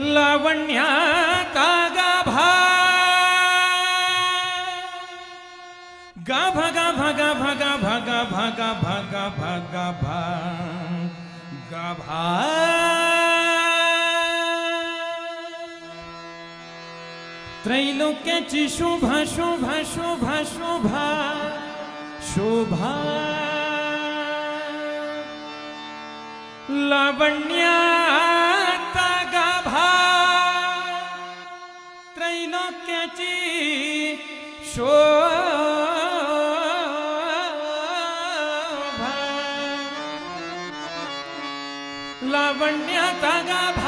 लावण्याचा गाभा गाभा गाभा गाभा गाभा गाभा गाभा गाभा। गाभा। गाभा त्रैलोक्याची शोभा शोभा शोभा शोभा शोभा। लावण्याचा ತಗಬ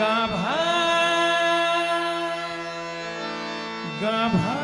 गाभा गाभा।